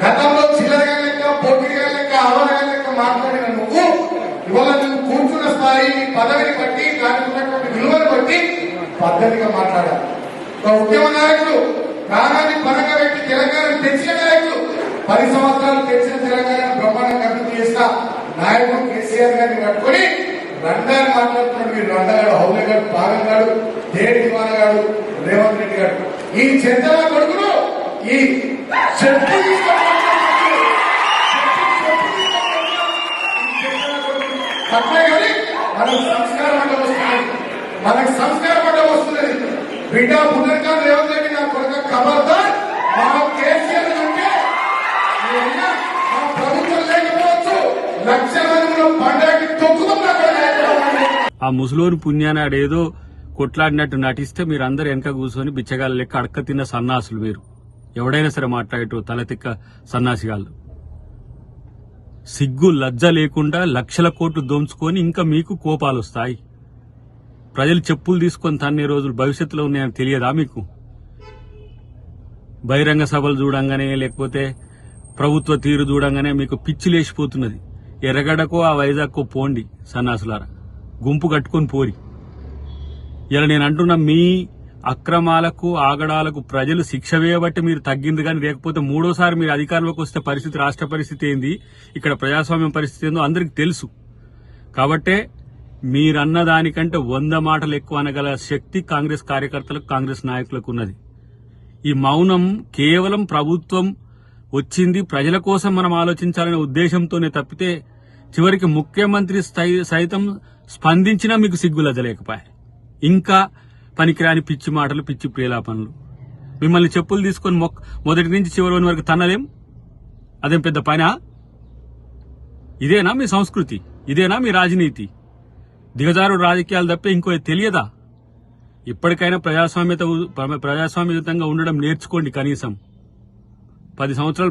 గతంలో చిల్లరగా లెక్క పోటీగా లెక్క అవరగా లెక్క మాట్లాడిన నువ్వు ఇవాళ నువ్వు కూర్చున్న స్థాయి పదవిని బట్టి దానికి ఉన్నటువంటి విలువను బట్టి పద్ధతిగా మాట్లాడాలి. ఉద్యమ నాయకులు ప్రాణాన్ని పరంగా పెట్టి తెలంగాణ తెచ్చిన నాయకులు పది సంవత్సరాలు తెచ్చిన తెలంగాణ బ్రహ్మాండంగా అభివృద్ధి చేసిన నాయకుడు కేసీఆర్ గారిని పట్టుకొని రంగాన్ని మాట్లాడుతున్నాడు మీరు రండగాడు హౌలగాడు పాగంగాడు దేడి దివానగాడు రేవంత్ రెడ్డి గారు. ఈ చెంతల కొడుకును ఈ చెప్పు తప్పే కానీ మనకు సంస్కారం అంటే వస్తుంది. మనకు సంస్కారం అంటే వస్తుంది. బిడ్డ పునర్కాలు రేవంత్ రెడ్డి నా కొడుక కబర్దార్ మా కేసీఆర్ అంటే మా ప్రభుత్వం లేకపోవచ్చు. లక్షల మంది పండగకి ఆ ముసలోని పుణ్యాన్ని ఆడేదో కొట్లాడినట్టు నటిస్తే మీరు అందరు వెనక కూర్చొని బిచ్చగాళ్ళ లెక్క అడక తిన్న సన్నాసులు మీరు. ఎవడైనా సరే మాట్లాడేటో తలతిక్క సన్నాసిగాళ్ళు. సిగ్గు లజ్జ లేకుండా లక్షల కోట్లు దోంచుకొని ఇంకా మీకు కోపాలు వస్తాయి. ప్రజలు చెప్పులు తీసుకొని తన్నే రోజులు భవిష్యత్తులో ఉన్నాయని తెలియదా మీకు? బహిరంగ సభలు చూడంగానే లేకపోతే ప్రభుత్వ తీరు చూడంగానే మీకు పిచ్చి లేచిపోతున్నది. ఎర్రగడకో ఆ వైజాగ్కో పోండి సన్నాసులారా. గుంపు కట్టుకొని పోరి. ఇలా నేను అంటున్న మీ అక్రమాలకు ఆగడాలకు ప్రజలు శిక్ష వేయబట్టి మీరు తగ్గింది కానీ లేకపోతే మూడోసారి మీరు అధికారంలోకి వస్తే పరిస్థితి రాష్ట్ర పరిస్థితి ఏంది? ఇక్కడ ప్రజాస్వామ్యం పరిస్థితి ఏందో అందరికి తెలుసు. కాబట్టే మీరన్న దానికంటే వంద మాటలు ఎక్కువ అనగల శక్తి కాంగ్రెస్ కార్యకర్తలకు కాంగ్రెస్ నాయకులకు ఉన్నది. ఈ మౌనం కేవలం ప్రభుత్వం వచ్చింది ప్రజల కోసం మనం ఆలోచించాలనే ఉద్దేశంతోనే తప్పితే చివరికి ముఖ్యమంత్రి సైతం స్పందించినా మీకు సిగ్గులదలేకపోయాయి ఇంకా పనికిరాని పిచ్చి మాటలు పిచ్చి ప్రేలాపనలు. మిమ్మల్ని చెప్పులు తీసుకొని మొక్క మొదటి నుంచి చివరి వరకు తన్నలేం? అదేం పెద్ద పనా? ఇదేనా మీ సంస్కృతి? ఇదేనా మీ రాజనీతి? దిగజారు రాజకీయాలు తప్పే ఇంకో తెలియదా? ఇప్పటికైనా ప్రజాస్వామ్యత ప్రజాస్వామ్యయుతంగా ఉండడం నేర్చుకోండి కనీసం. పది సంవత్సరాలు